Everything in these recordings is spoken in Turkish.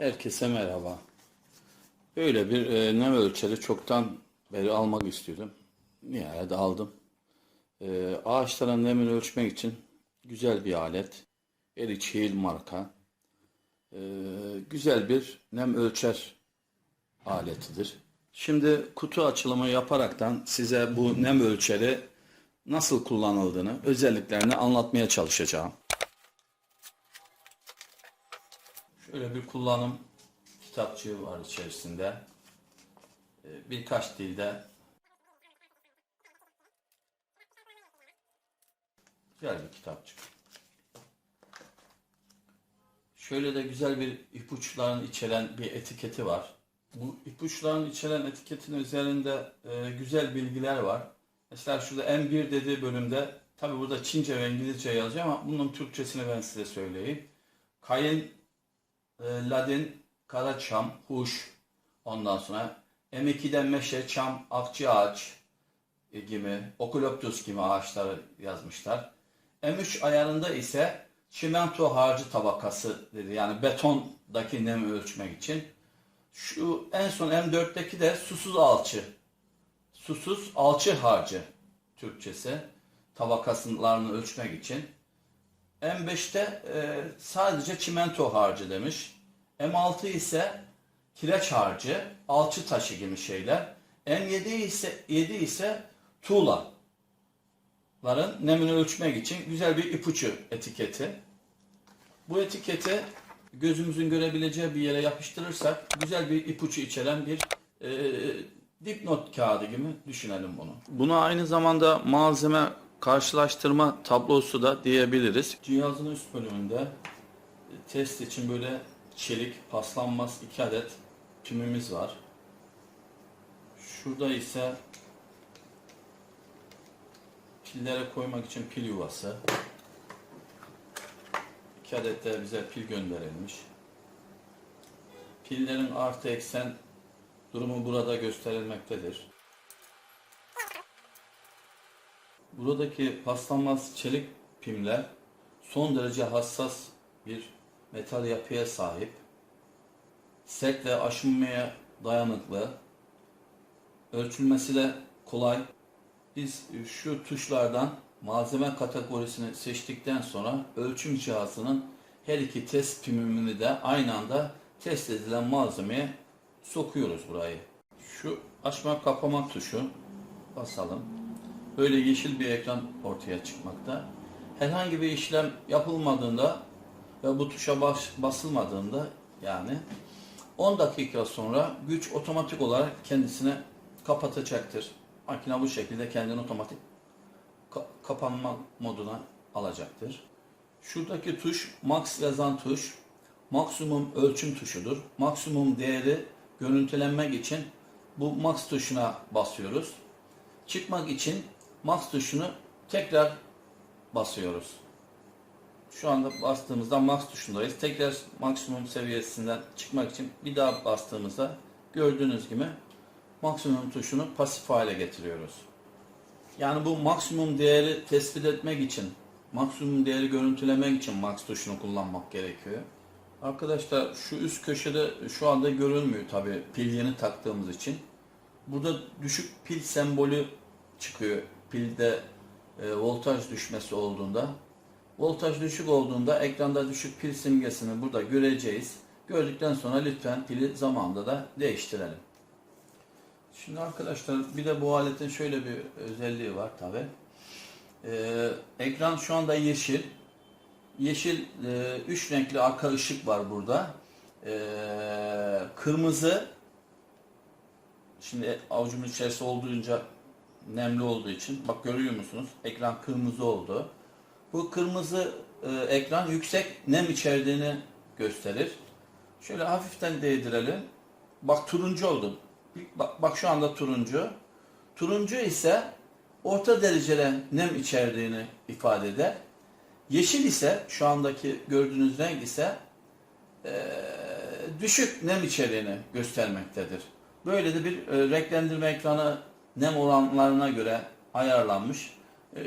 Herkese merhaba. Böyle bir e, nem ölçeri çoktan beri almak istiyordum. Nihayet aldım. E, ağaçların nemini ölçmek için güzel bir alet. Eric Hill marka. E, güzel bir nem ölçer aletidir. Şimdi kutu açılımı yaparaktan size bu nem ölçeri nasıl kullanıldığını, özelliklerini anlatmaya çalışacağım. Şöyle bir kullanım kitapçığı var içerisinde. Ee, Birkaç dilde güzel bir kitapçık. Şöyle de güzel bir ipuçlarını içeren bir etiketi var. Bu ipuçlarını içeren etiketin üzerinde e, güzel bilgiler var. Mesela şurada M1 dediği bölümde tabi burada Çince ve İngilizce yazıyor ama bunun Türkçesini ben size söyleyeyim. Kayın e, Ladin, Karaçam, Huş, ondan sonra M2'den Meşe, Çam, Akçı Ağaç e, gibi, Okuloptus gibi ağaçları yazmışlar. M3 ayarında ise çimento harcı tabakası dedi. Yani betondaki nemi ölçmek için. Şu en son M4'teki de susuz alçı. Susuz alçı harcı Türkçesi. Tabakasılarını ölçmek için. M5'te e, sadece çimento harcı demiş. M6 ise kireç harcı, alçı taşı gibi şeyler. M7 ise 7 ise tuğlaların nemini ölçmek için güzel bir ipucu etiketi. Bu etiketi gözümüzün görebileceği bir yere yapıştırırsak güzel bir ipucu içeren bir e, dipnot kağıdı gibi düşünelim bunu. Buna aynı zamanda malzeme karşılaştırma tablosu da diyebiliriz. Cihazın üst bölümünde test için böyle çelik paslanmaz 2 adet tümümüz var. Şurada ise pillere koymak için pil yuvası. 2 adet de bize pil gönderilmiş. Pillerin artı eksen durumu burada gösterilmektedir. Buradaki paslanmaz çelik pimler son derece hassas bir metal yapıya sahip. Sert ve aşınmaya dayanıklı. Ölçülmesi de kolay. Biz şu tuşlardan malzeme kategorisini seçtikten sonra ölçüm cihazının her iki test pimini de aynı anda test edilen malzemeye sokuyoruz burayı. Şu açma kapama tuşu basalım. Böyle yeşil bir ekran ortaya çıkmakta. Herhangi bir işlem yapılmadığında ve bu tuşa bas, basılmadığında yani 10 dakika sonra güç otomatik olarak kendisine kapatacaktır. Makine bu şekilde kendini otomatik ka- kapanma moduna alacaktır. Şuradaki tuş max yazan tuş maksimum ölçüm tuşudur. Maksimum değeri görüntülenmek için bu max tuşuna basıyoruz. Çıkmak için max tuşunu tekrar basıyoruz. Şu anda bastığımızda max tuşundayız. Tekrar maksimum seviyesinden çıkmak için bir daha bastığımızda gördüğünüz gibi maksimum tuşunu pasif hale getiriyoruz. Yani bu maksimum değeri tespit etmek için, maksimum değeri görüntülemek için max tuşunu kullanmak gerekiyor. Arkadaşlar şu üst köşede şu anda görünmüyor tabi pil yeni taktığımız için. Burada düşük pil sembolü çıkıyor pilde e, voltaj düşmesi olduğunda. Voltaj düşük olduğunda ekranda düşük pil simgesini burada göreceğiz. Gördükten sonra lütfen pili zamanında da değiştirelim. Şimdi arkadaşlar bir de bu aletin şöyle bir özelliği var tabi. Ee, ekran şu anda yeşil. Yeşil e, üç renkli arka ışık var burada. Ee, kırmızı şimdi avucumun içerisi olduğunca nemli olduğu için bak görüyor musunuz? Ekran kırmızı oldu. Bu kırmızı e, ekran yüksek nem içerdiğini gösterir. Şöyle hafiften değdirelim. Bak turuncu oldu. Bak, bak şu anda turuncu. Turuncu ise orta derecede nem içerdiğini ifade eder. Yeşil ise şu andaki gördüğünüz renk ise e, düşük nem içeriğini göstermektedir. Böyle de bir e, renklendirme ekranı nem oranlarına göre ayarlanmış. E,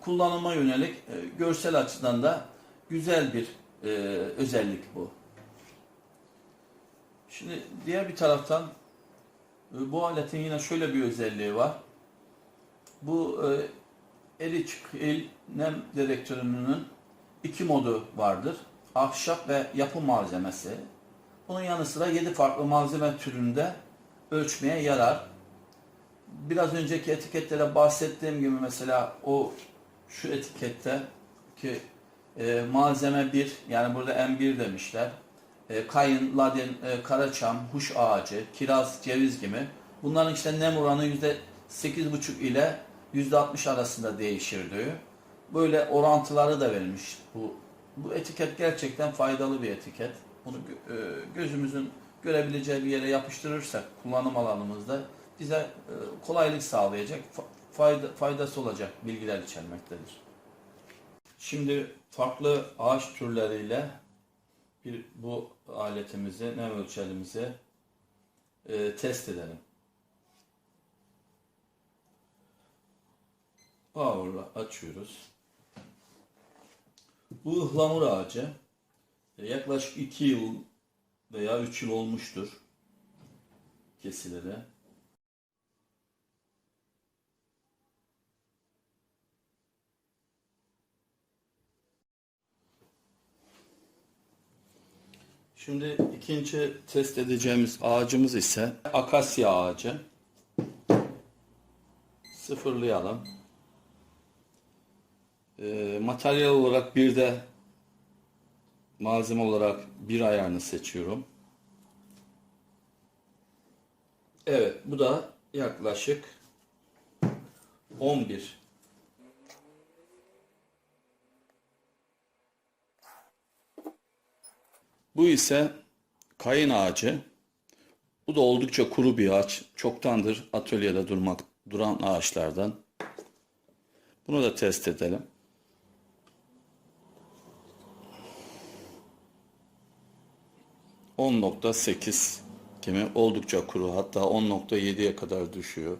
kullanıma yönelik e, görsel açıdan da güzel bir e, özellik bu. Şimdi diğer bir taraftan bu aletin yine şöyle bir özelliği var. Bu e, Eric nem dedektörünün iki modu vardır. Ahşap ve yapı malzemesi. Bunun yanı sıra 7 farklı malzeme türünde ölçmeye yarar. Biraz önceki etiketlere bahsettiğim gibi mesela o şu etikette ki e, malzeme 1 yani burada M1 demişler. E, kayın, ladin, e, karaçam, huş ağacı, kiraz, ceviz gibi. Bunların işte nem oranı %8,5 ile %60 arasında değişir diyor. Böyle orantıları da vermiş. Bu, bu etiket gerçekten faydalı bir etiket. Bunu e, gözümüzün görebileceği bir yere yapıştırırsak kullanım alanımızda bize e, kolaylık sağlayacak, fa- fayda, faydası olacak bilgiler içermektedir. Şimdi farklı ağaç türleriyle bir bu aletimizi, nem ölçerimizi e, test edelim. Power'la açıyoruz. Bu ıhlamur ağacı e, yaklaşık 2 yıl veya 3 yıl olmuştur kesilere. Şimdi ikinci test edeceğimiz ağacımız ise akasya ağacı. Sıfırlayalım. Ee, materyal olarak bir de malzeme olarak bir ayarını seçiyorum. Evet bu da yaklaşık 11 Bu ise kayın ağacı. Bu da oldukça kuru bir ağaç. Çoktandır atölyede durmak duran ağaçlardan. Bunu da test edelim. ...10.8 kimi oldukça kuru hatta 10.7'ye kadar düşüyor.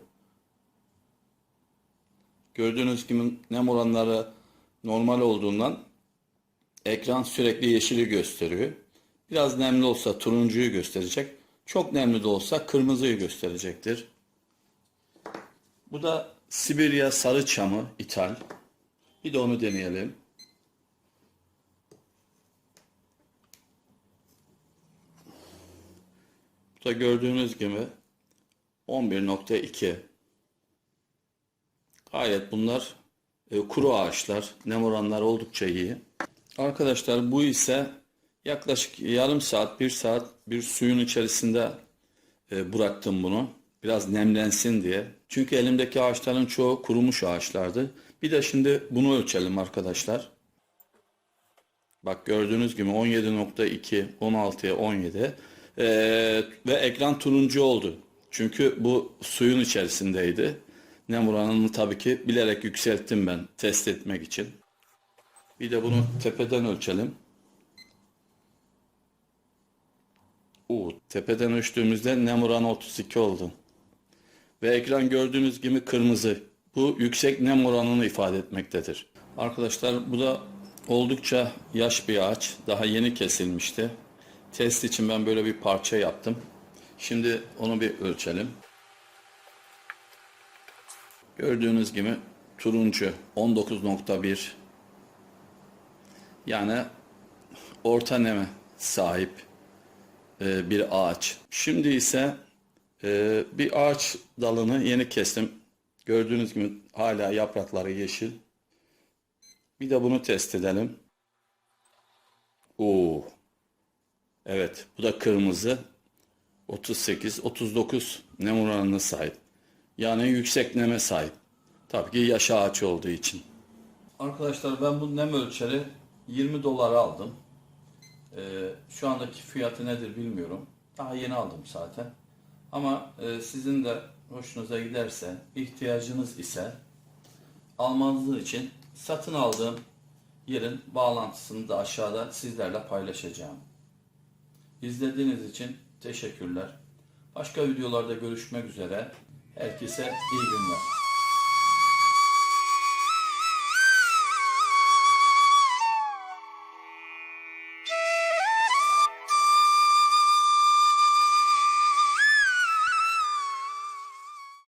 Gördüğünüz gibi nem oranları normal olduğundan ekran sürekli yeşili gösteriyor. Biraz nemli olsa turuncuyu gösterecek. Çok nemli de olsa kırmızıyı gösterecektir. Bu da Sibirya sarı çamı ithal. Bir de onu deneyelim. Bu da gördüğünüz gibi 11.2 Gayet bunlar e, kuru ağaçlar. Nem oranları oldukça iyi. Arkadaşlar bu ise yaklaşık yarım saat, bir saat bir suyun içerisinde e, bıraktım bunu. Biraz nemlensin diye. Çünkü elimdeki ağaçların çoğu kurumuş ağaçlardı. Bir de şimdi bunu ölçelim arkadaşlar. Bak gördüğünüz gibi 17.2, 16'ya 17 Ee, ve ekran turuncu oldu. Çünkü bu suyun içerisindeydi. Nem oranını tabii ki bilerek yükselttim ben test etmek için. Bir de bunu tepeden ölçelim. Oo, tepeden ölçtüğümüzde nem oranı 32 oldu. Ve ekran gördüğünüz gibi kırmızı. Bu yüksek nem oranını ifade etmektedir. Arkadaşlar bu da oldukça yaş bir ağaç. Daha yeni kesilmişti. Test için ben böyle bir parça yaptım. Şimdi onu bir ölçelim. Gördüğünüz gibi turuncu 19.1 yani orta neme sahip e, bir ağaç. Şimdi ise e, bir ağaç dalını yeni kestim. Gördüğünüz gibi hala yaprakları yeşil. Bir de bunu test edelim. Oo. Evet, bu da kırmızı. 38, 39 nem oranına sahip. Yani yüksek neme sahip. Tabii ki yaş ağaç olduğu için. Arkadaşlar ben bu nem ölçeri 20 dolara aldım. Ee, şu andaki fiyatı nedir bilmiyorum. Daha yeni aldım zaten. Ama e, sizin de hoşunuza giderse, ihtiyacınız ise almanız için satın aldığım yerin bağlantısını da aşağıda sizlerle paylaşacağım. İzlediğiniz için teşekkürler. Başka videolarda görüşmek üzere. Herkese iyi günler.